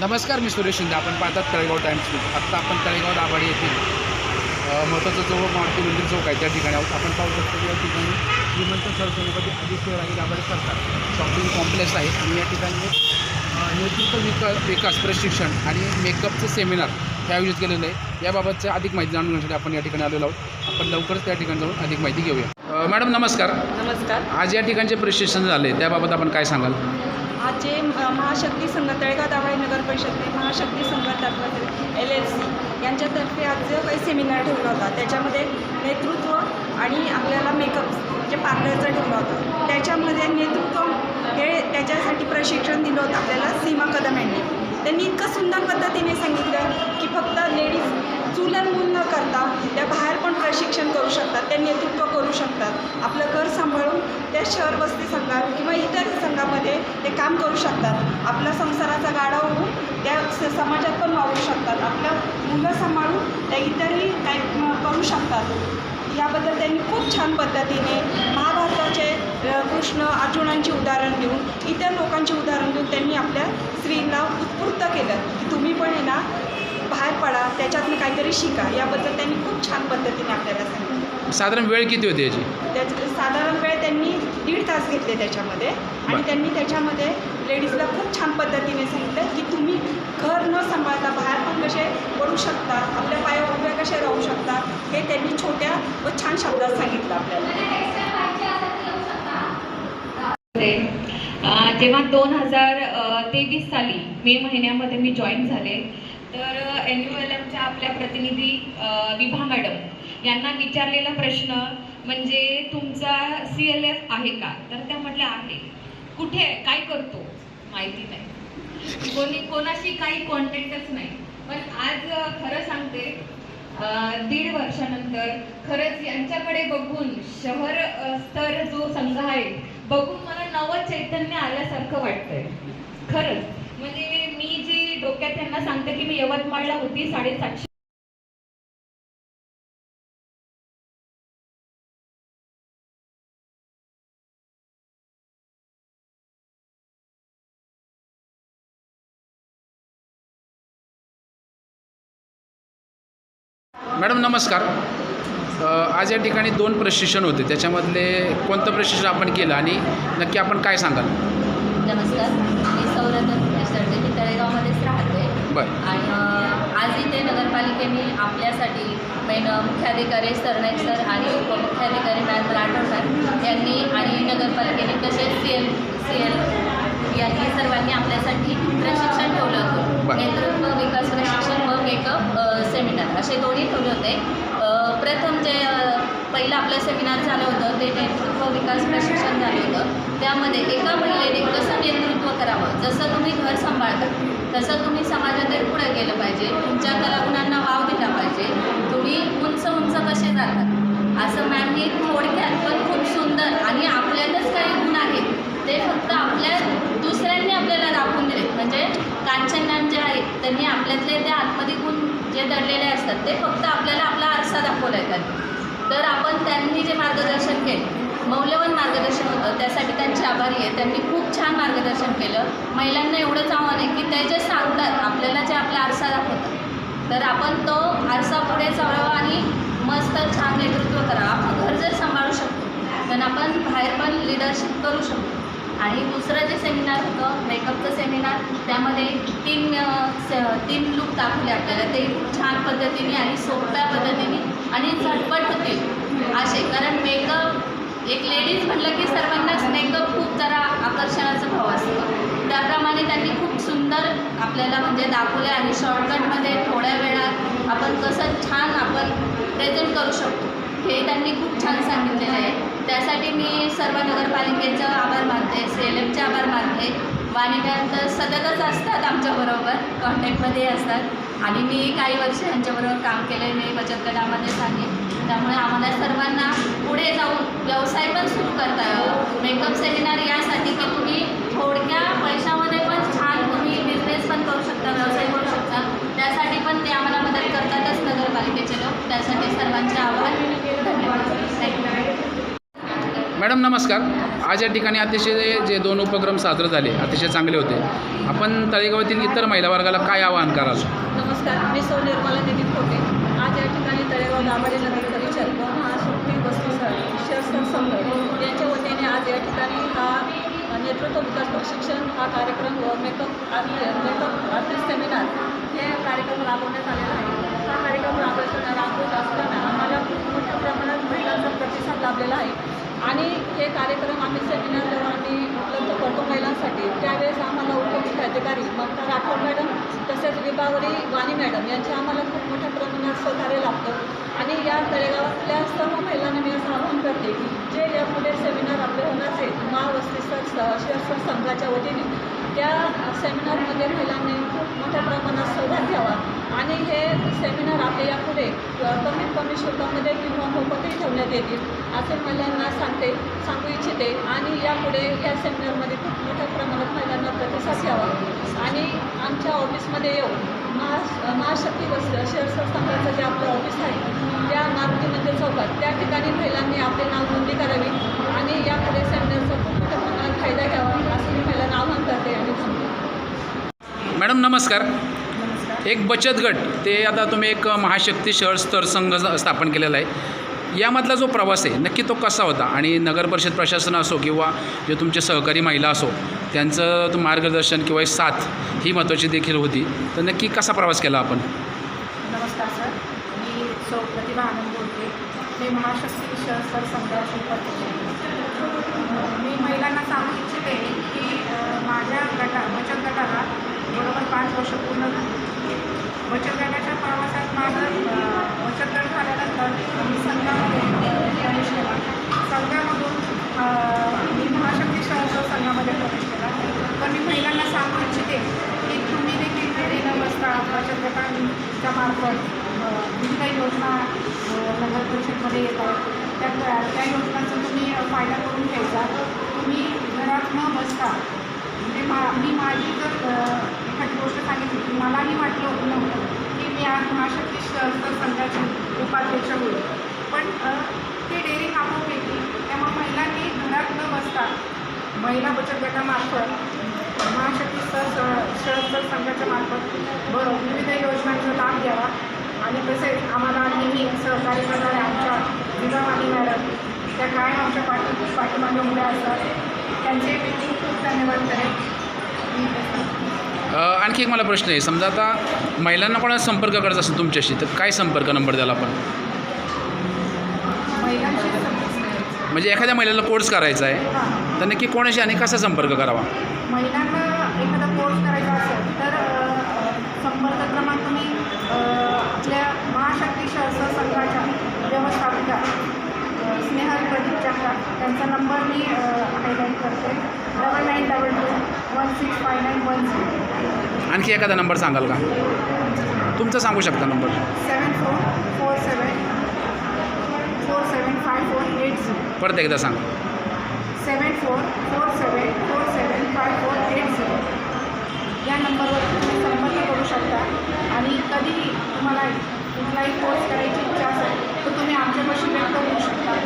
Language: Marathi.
नमस्कार मी सुरेश शिंदे. आपण पाहतात तळेगाव टाइम्स न्यूज आत्ता आपण तळेगाव दाभाडी येथील महत्त्वाचा जो मारुती मंदिर चौक आहे. त्या ठिकाणी आहोत. आपण पाहू शकतो की या ठिकाणी श्रीमंत सरस्वती आदित्य राही दाभाडे सरकार शॉपिंग कॉम्प्लेक्स आहे आणि या ठिकाणी नेतृत्व विकास विकास प्रशिक्षण आणि मेकअपचं सेमिनार हे आयोजित केलेलं आहे. याबाबतचं अधिक माहिती जाणून घेण्यासाठी आपण या ठिकाणी आलेलो आहोत. आपण लवकरच त्या ठिकाणी जाऊन अधिक माहिती घेऊया. मॅडम नमस्कार. नमस्कार. आज या ठिकाणचे प्रशिक्षण झाले. त्याबाबत आपण काय सांगाल? आज जे महाशक्ती संघ तळेगाव दाभाडे नगर परिषदने महाशक्ती संघातर्फे एल एल सी. यांच्यातर्फे आज जो काही सेमिनार ठेवला होता त्याच्यामध्ये नेतृत्व आणि आपल्याला मेकअप म्हणजे पार्लरचा ठेवला होता. त्याच्यामध्ये नेतृत्व हे त्याच्यासाठी प्रशिक्षण दिलं होतं आपल्याला सीमा कदम यांनी. त्यांनी इतकं सुंदर पद्धतीने सांगितलं की फक्त लेडीज चुलनमूल न करता त्या बाहेर पण प्रशिक्षण करू शकतात ते नेतृत्व करू शकतात. आपलं घर सांभाळून त्या शहर वस्ती संघात किंवा इतर संघामध्ये ते काम करू शकतात. आपला संसाराचा गाडा होऊन त्या स- समाजात पण वावरू शकतात. आपल्या मुलं सांभाळून त्या इतरही काय करू शकतात. याबद्दल त्यांनी खूप छान पद्धतीने महाभारताचे कृष्ण अर्जुनांची उदाहरण देऊन इतर लोकांची उदाहरण देऊन त्यांनी आपल्या स्त्रीला उत्स्फूर्त केलं. की तुम्ही पण आहे ना बाहेर पडा त्याच्यातनं काहीतरी शिका. याबद्दल त्यांनी खूप छान पद्धतीने आपल्याला सांगितलं. साधारण वेळ किती होती याची? त्याच साधारण वेळ त्यांनी दीड तास घेतले त्याच्यामध्ये. आणि बरं. त्यांनी त्याच्यामध्ये लेडीजला खूप छान पद्धतीने सांगितलं की तुम्ही घर न सांभाळता बाहेर पण कसे पडू शकता आपल्या पायावर उभ्या कसे राहू शकता हे त्यांनी छोट्या व छान शब्दात सांगितलं आपल्याला. अ, जेव्हा दोन हजार तेवीस साली मे महिन्यामध्ये मी जॉईन झाले तर एन यू एल एमच्या आपल्या प्रतिनिधी विभा मॅडम यांना विचारलेला प्रश्न म्हणजे तुमचा सी एल एफ आहे का? तर त्या म्हटल्या आहे. कुठे आहे? काय करतो? माहिती नाही. कोणी कोणाशी काही कॉन्टॅक्टच नाही. पण आज खरं सांगते दीड वर्षानंतर खरंच यांच्याकडे बघून शहर स्तर जो संघ आहे बघून मला नवं चैतन्य आल्यासारखं वाटतंय. खरंच. म्हणजे मी जी डोक्यात त्यांना सांगते की मी यवतमाळला होती साडेसातशे मॅडम नमस्कार. आज या ठिकाणी दोन प्रशिक्षण होते. त्याच्यामधले कोणतं प्रशिक्षण आपण केलं आणि नक्की आपण काय सांगाल? नमस्कार. नगरपालिकेने आपल्यासाठी मेन मुख्याधिकारी सरनाईक सर आणि उपमुख्याधिकारी मॅम राठोड सर यांनी आणि नगरपालिकेने तसेच सी एल सी एल यांनी सर्वांनी आपल्यासाठी प्रशिक्षण ठेवलं होतं. नेतृत्व विकास प्रशिक्षण व मेकअप सेमिनार असे दोन्ही ठेवले होते. प्रथम जे पहिलं आपलं सेमिनार झालं होतं ते नेतृत्व विकास प्रशिक्षण झालं होतं. त्यामध्ये एका महिलेने कसं नेतृत्व करावं? जसं तुम्ही घर सांभाळता तसं तुम्ही समाजात पुढे गेलं पाहिजे. तुमच्या कलागुणांना वाव दिला पाहिजे तुम्ही उंच उंच कसे जातात? असं मॅमनी थोडक्यात पण खूप सुंदर आणि आपल्यातच काही गुण आहेत. ते फक्त आपल्या दुसऱ्यांनी आपल्याला दाखवून दिले म्हणजे कांचन मॅम जे आहेत त्यांनी आपल्यातले ते आतमध्ये गुण जे दडलेले असतात ते फक्त आपल्याला आपला आरसा दाखवला येतात तर आपण त्यांनी जे मार्गदर्शन केले मौल्यवान मार्गदर्शन होतं त्यासाठी त्यांचे आभारी आहे. त्यांनी खूप छान मार्गदर्शन केलं. महिलांना एवढंच आव्हान आहे की ते जे सांगतात आपल्याला जे आपला आरसा दाखवतात. तर आपण तो आरसा पुढे चालवावा आणि मस्त छान नेतृत्व करा. आपण घर जर सांभाळू शकतो पण आपण बाहेर पण लिडरशिप करू शकतो. आणि दुसरं जे सेमिनार होतं मेकअपचं सेमिनार त्यामध्ये तीन स- तीन लुक दाखवले आपल्याला. ते छान पद्धतीने आणि सोप्या पद्धतीने आणि झटपट होते असे. कारण मेकअप एक लेडीज म्हटलं की सर्वांनाच मेकअप खूप जरा आकर्षणाचा भाव असतो. त्याप्रमाणे त्यांनी खूप सुंदर आपल्याला म्हणजे दाखवले आणि शॉर्टकटमध्ये थोड्या वेळात आपण कसं छान आपण करू शकतो. हे त्यांनी खूप छान सांगितलेलं आहे. त्यासाठी मी सर्व नगरपालिकेचं आभार मानते सी एल एफचे आभार मानते. वाणी तर सततच असतात आमच्याबरोबर कॉन्टॅक्टमध्ये असतात. आणि मी काही वर्ष यांच्याबरोबर काम केलं मी बचत गटामध्ये सांगेन त्यामुळे आम्हाला सर्वांना पुढे जाऊन व्यवसाय पण सुरू करता यावं. मेकअप सेमिनार यासाठी की तुम्ही थोडक्या पैशामध्ये पण छान तुम्ही बिझनेस पण करू शकता व्यवसाय करू शकता. त्यासाठी पण ते आम्हाला लोक त्यासाठी सर्वांचे आभार. मॅडम नमस्कार. आज या ठिकाणी अतिशय जे दोन उपक्रम साजरे झाले अतिशय चांगले होते. आपण तळेगावातील इतर महिला वर्गाला काय आवाहन कराल? नमस्कार मी सौ निर्मला नितीन खोटे. आज या ठिकाणी तळेगाव दाभाडे नगर परिषद व महाशक्ती वस्तीसर शस्त्र संघ यांच्या वतीने आज या ठिकाणी हा नेतृत्व विकास प्रशिक्षण हा कार्यक्रम व makeup art makeup artist seminar हे कार्यक्रम राबवण्यात आलेला आहे. हा कार्यक्रम राबवताना राबवत असताना आम्हाला खूप मोठ्या प्रमाणात महिलांचा प्रतिसाद लाभलेला आहे. आणि हे कार्यक्रम आम्ही सेमिनार जेव्हा आम्ही उपलब्ध करतो महिलांसाठी. त्यावेळेस आम्हाला उपमुख्य अधिकारी ममता राठोड मॅडम तसेच विभावरी वाणी मॅडम यांचे आम्हाला खूप मोठ्या प्रमाणात सहकार्य लाभतं. आणि या तळेगावातल्या सर्व महिलांना मी असं आवाहन करते की जे यापुढे सेमिनार आपले होणार आहेत महावस्तीस्तर शस्त्र संघाच्या वतीने त्या सेमिनारमध्ये महिलांनी खूप मोठ्या प्रमाणात सहभाग घ्यावा. आणि हे सेमिनार आपल्या यापुढे. कमीत कमी शुल्कामध्ये किंवा मोफतही ठेवण्यात येतील असे महिलांना सांगते सांगू इच्छिते. आणि यापुढे या सेमिनारमध्ये खूप मोठ्या प्रमाणात महिलांना प्रतिसाद घ्यावा आणि आमच्या ऑफिसमध्ये येऊन महा महाशक्ती वस्त्र शहर संस्थानाचं जे आपलं ऑफिस आहे त्या मारुती मंदिर चौकात त्या ठिकाणी महिलांनी आपले नाव नोंदणी करावी. आणि यापुढे सेमिनारचा खूप मोठ्या प्रमाणात फायदा घ्यावा असं मी महिलांना आवाहन करते आणि थांबते मॅडम नमस्कार. एक बचत गट ते आता तुम्ही एक महाशक्ती शहर स्तर संघ स्थापन केलेला आहे. यामधला जो प्रवास आहे नक्की तो कसा होता? आणि नगर परिषद प्रशासन असो किंवा जे तुमचे सहकारी महिला असो त्यांचं तो मार्गदर्शन किंवा एक साथ ही महत्त्वाची देखील होती. तर नक्की कसा प्रवास केला आपण? नमस्कार सर. मी सौ प्रतिभा आनंद बोलते. मी महाशक्ती शहर मी महिलांना सांगू इच्छिते की माझ्या गटा बचत गटाला बरोबर पाच वर्ष पूर्ण झाली. बचत गटाच्या प्रवासात माझं बचत गट झाल्यानंतर मी संघामध्ये प्रवेश केला. संघामधून मी महाशक्ती शहर संघामध्ये प्रवेश केला. तर मी महिलांना सांगू इच्छिते की तुम्ही देखील घरी न बसता बचत गटांच्या मार्फत अ, विविध योजना नगर परिषदमध्ये येतात त्या त्या योजनांचा तुम्ही फायदा करून घ्यायचा. तुम्ही घरात न बसता म्हणजे मा मी माझी जर एखादी गोष्ट सांगितली. की मलाही वाटलं नव्हतं की मी आज महाशक्ती शस्त्र संघाची उपाध्यक्ष होईल. पण ते डेअरिंग आपोआप येते त्यामुळे महिलांनी घरात न बसता महिला बचत गटामार्फत महाशक्ती सह शस्त्र संघाच्या मार्फत ब विविध योजनांचा लाभ घ्यावा. आणि तसेच आम्हाला नेहमी सहकार्य करणाऱ्या आमच्या विभावानी मॅडम त्या कायम आमच्या पाठी पाठीमागे उभ्या असतात. त्यांचे मी खूप खूप धन्यवाद करेन. आणखी एक मला प्रश्न आहे. समजा आता महिलांना कोणाला संपर्क करायचा असेल तुमच्याशी तर काय संपर्क नंबर द्याल आपण? म्हणजे एखाद्या महिलेला कोर्स करायचा आहे तर नक्की कोणाशी आणि कसा संपर्क करावा? महिलांना एखादा कोर्स करायचा असेल तर अ, अ, संपर्क क्रमांक तुम्ही अ, आपल्या महाशक्ती शस्त्र संघाच्या व्यवस्थापिका अ, स्नेहल प्रदीप जगताप त्यांचा नंबर मी हायलाईट करते. Double nine double two one six five nine one zero आणखी एखादा नंबर सांगाल का? तुमचा सांगू शकता number? Seven four four seven four seven five four eight zero परत एकदा सांगा. Seven four four seven four seven five four eight zero या नंबरवर तुम्ही संपर्क करू शकता आणि कधीही तुम्हाला कुठलाही कोर्स करायची इच्छा असेल तर तुम्ही आमच्यापाशी व्यक्त होऊ शकता.